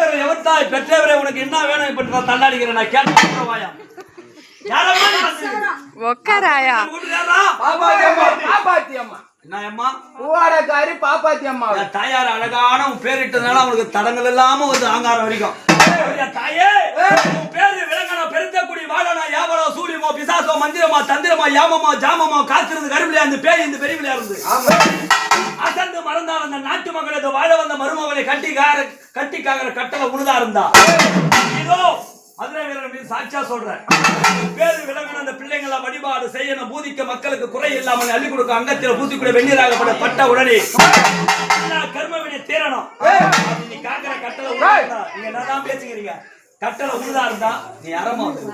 பெற்றவரை எவர்த்தாய் பெற்றவரை உனக்கு என்ன வேணும் இப்ப நான் தள்ளாடிக்கிறேன் நான் கேட்டேன் பாப்பாத்தி அம்மா என்னம்மா பூவாடக்காரி பாப்பாத்தி அம்மா. தாயார் அழகான உன் பேர் இட்டதுனால அவனுக்கு தடங்கள் இல்லாம வந்து ஆங்காரம் வரைக்கும். தாயே? பேரு விலங்கன மந்திரமா தந்திரமா யாமமோ ஜாமமோ காத்திருந்து கருவிலையா இருந்து பேய் இந்த பெரியவிலையா இருந்து. அசந்து மறந்தால் அந்த நாட்டு மக்களை வாழ வந்த மருமகளை கட்டிக்கார கட்டிக்காகிற கட்டளை உழுதா இருந்தா? இதோ மதுரை மீது சாட்சியா சொல்றேன். பேரு விலங்கின அந்த பிள்ளைங்களை வழிபாடு செய்யணும் பூதிக்க மக்களுக்கு குறை இல்லாமல் அள்ளி கொடுக்க அங்கத்தில் பூசிக்கூடிய வெந்நீராகப்பட பட்ட உடனே கர்மவினை தீரணும் நீ காக்கிற கட்டளை நீங்க என்னதான் பேசுகிறீங்க கட்டளை உழுதா இருந்தா? நீ அறமா வந்து.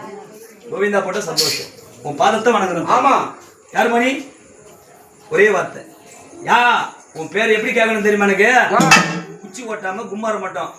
கோவிந்தா போட்ட சந்தோஷம். உன் பாதத்தை வணங்குறேன். ஆமா. யார் மணி? ஒரே வார்த்தை. யா உன் பேர் எப்படி கேட்கணும் தெரியுமா எனக்கு? குச்சி ஓட்டாம கும்மார மட்டும்.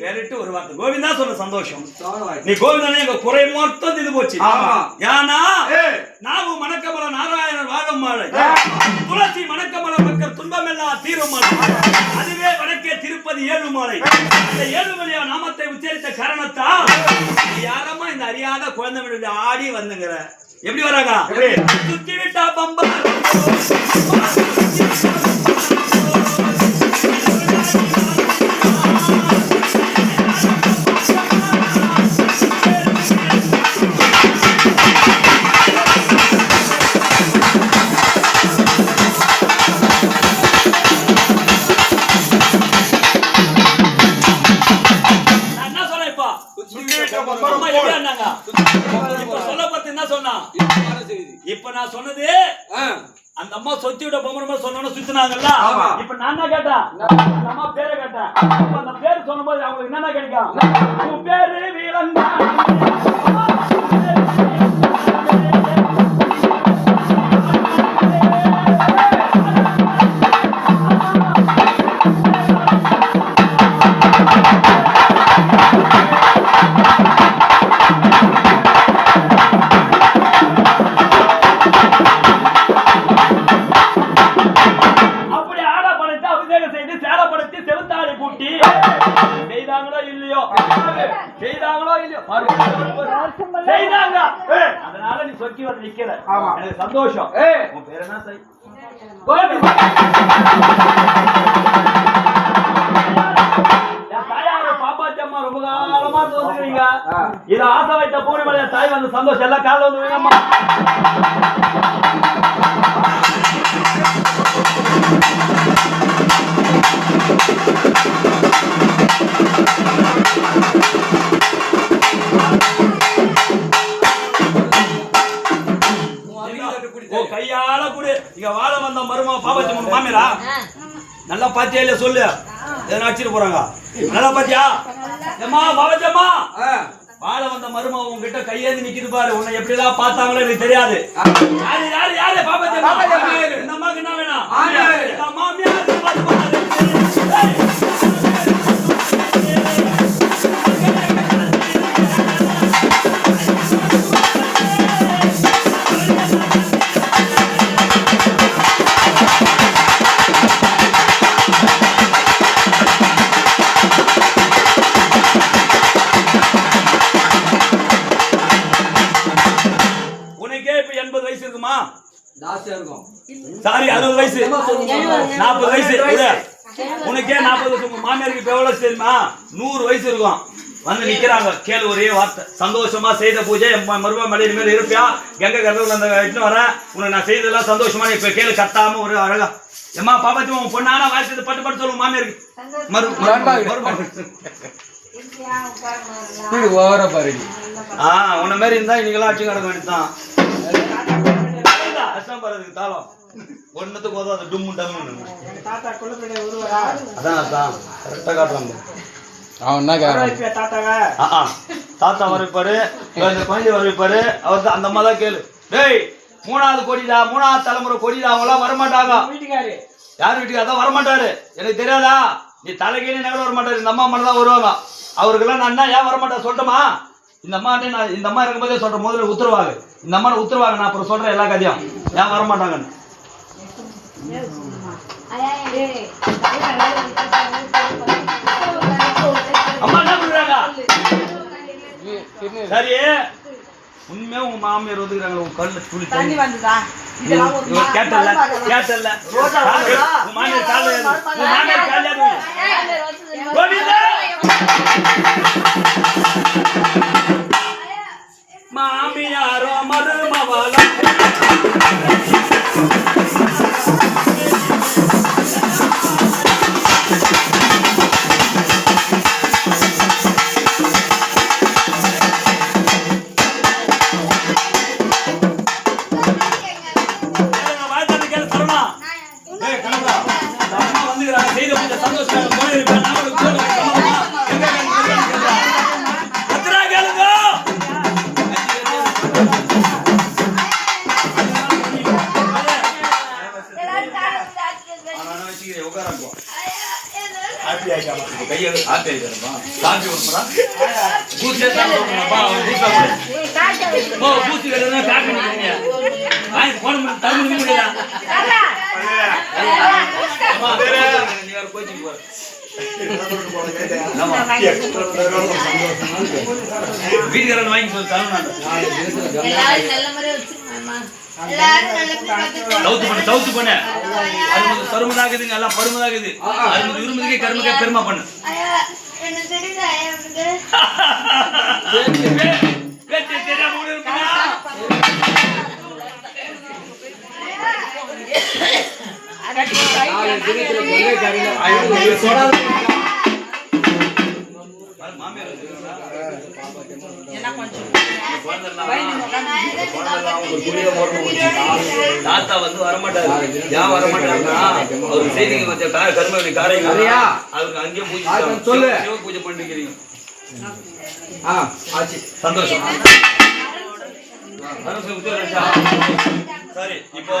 பேரிட்டு ஒரு வார்த்தை. கோவிந்தா சொன்ன சந்தோஷம். நீ கோவிந்தனே எங்க குறை மட்டும் இது போச்சு. ஏன்னா. நாவு மணக்கமல நாராயணன் மாலை துளசி மணக்கமல மக்கள் துன்பமெல்லாம் தீரும் மாலை. அதுவே வடக்கே திருப்பதி ஏழுமலை அந்த ஏழுமலையா நாமத்தை உச்சரித்த காரணத்தால் நீ யாரம்மா இந்த அறியாத குழந்தை ஆடி வந்துங்கிற? எப்படி வராங்க? சுத்தி விட்டா பம்பா இப்ப சொல்ல பார்த்து என்ன சொன்னா? இப்ப நான் சொன்னது அந்த அம்மா சொத்தி விட பொம்மரமா சொன்னோன்னு சுத்தினாங்கல்ல. இப்ப நான் என்ன கேட்டேன்? அந்த அம்மா பேரை கேட்டேன். அந்த பேரு சொன்னபோது அவங்களுக்கு என்னென்ன கிடைக்கும் உன் பேரு வீரங்கா சொக்கி வந்து நிக்கிற ஆமா. எனக்கு சந்தோஷம். ஏய். உன் பேர் என்ன அம்மா ரொம்ப காலமா தோந்துக்கிறீங்க. இது ஆசை வைத்த பூர்ணிமலைய தாய் வந்து சந்தோஷம். எல்லாம் காலைல வந்து இங்க வாழ வந்த மருமா பாப்பாச்சி அம்மா மாமியாரா? நல்லா பாத்தியா இல்ல சொல்லு. எதனா அடிச்சிட்டு போறாங்க. நல்லா பாத்தியா? ஏம்மா பாப்பாச்சி அம்மா வாழ வந்த மருமா உன்கிட்ட கையேந்தி நிக்குது பாரு. உன்னை எப்படி எல்லாம் பார்த்தாங்களோ எனக்கு தெரியாது. யாரு யாரு யாரு? அம்மா. இந்த அம்மாக்கு என்ன வேணும். மாமியார். இருக்குமா? சாரி அறுபது வயசு. நாற்பது வயசு. உனக்கே நாற்பது வயசு. உங்க மாமியாருக்கு இப்ப எவ்வளவு தெரியுமா? நூறு வயசு இருக்கும். வந்து நிக்கிறாங்க. கேளு ஒரே வார்த்தை. சந்தோஷமா செய்த பூஜை. மருமக மலையின் மேல இருப்பியா? கங்க கடவுள் அந்த இட்டு வரேன் உனக்கு நான் செய்ததெல்லாம் சந்தோஷமா. இப்ப கேளு கத்தாம ஒரு அழகா. எம்மா பாப்பாத்தி உன் பொண்ணான வாழ்க்கை பட்டு பட்டு சொல்லுங்க மாமியாருக்கு. மரு மரு- மருமக இது ஓவரா பாருடி ஆ உன்ன மாதிரி இருந்தா இன்னைக்கெல்லாம் அடிச்சு கிடக்க வேண்டியதுதான் அஷ்டம் பாருதுக்கு தாளம். ஒன்னத்துக்கு போதும் அது தாத்தா குள்ளப்பிள்ளை உருவரா அதான் அதான். கரெக்டா காட்டுறாங்க அவன் என்ன கேட்கறான் இப்ப தாத்தாவை? ஆ, ஆ. தாத்தா வரவைப்பாரு இந்த குழந்தை வரவைப்பாரு அவர் அந்த அம்மா தான் கேளு. டேய் மூணாவது கொடிடா மூணாவது தலைமுறை கொடிடா அவங்க எல்லாம் வரமாட்டாங்க வீட்டுக்காரு. யார் வீட்டுக்கு அதான் வரமாட்டாரு. எனக்கு தெரியாதா? நீ தலைக்கீழே நகர வரமாட்டாரு இந்த அம்மா மட்டும் தான் வருவாங்க. அவருக்கெல்லாம் நான் என்ன ஏன் வரமாட்டேன் சொல்லட்டுமா? இந்த அம்மா நான் இந்த அம்மா இருக்கும்போதே சொல்றேன். முதல்ல உத்தரவாகு இந்த அம்மா உத்தரவாகு நான் அப்புறம் சொல்றேன் எல்லா கதையும். ஏன் வரமாட்டாங்கன்னு அம்மா என்ன பண்றாங்க சரி உண்மையா உங்க மாமியார் ஒதுக்குறாங்க உங்க கல்ல துளி தண்ணி வந்துதா உங்க உங்க மாமியாரோ மருமவளம் வச்சுக்கிறேன் ஹாப்பி ஆயிட்டாமா கையை ஹாப்பி ஆயிட்டாமா பூச்சே பூச்சா ஓ பூச்சி வேணும்னா நீ வேற கோச்சிங் போற வீட்டுக்காரன் வாங்கி சொல்லு தவுத்து பண்ணு தவுத்து பண்ணு. அருமது சருமதாகுதுங்க எல்லாம் பருமதாகுது. அருமது இருமதுக்கே கருமக்கே பெருமா பண்ணு. தாத்தா வந்து வரமாட்டாரு ஏன் வரமாட்டாருன்னா அவர் செய்திங்க கொஞ்சம் கார கருமணி காரைங்க சரியா? அவருக்கு அங்கேயே பூஜை சொல்லு. பூஜை பண்ணிக்கிறீங்க ஆ ஆச்சு சந்தோஷம் சரி இப்போ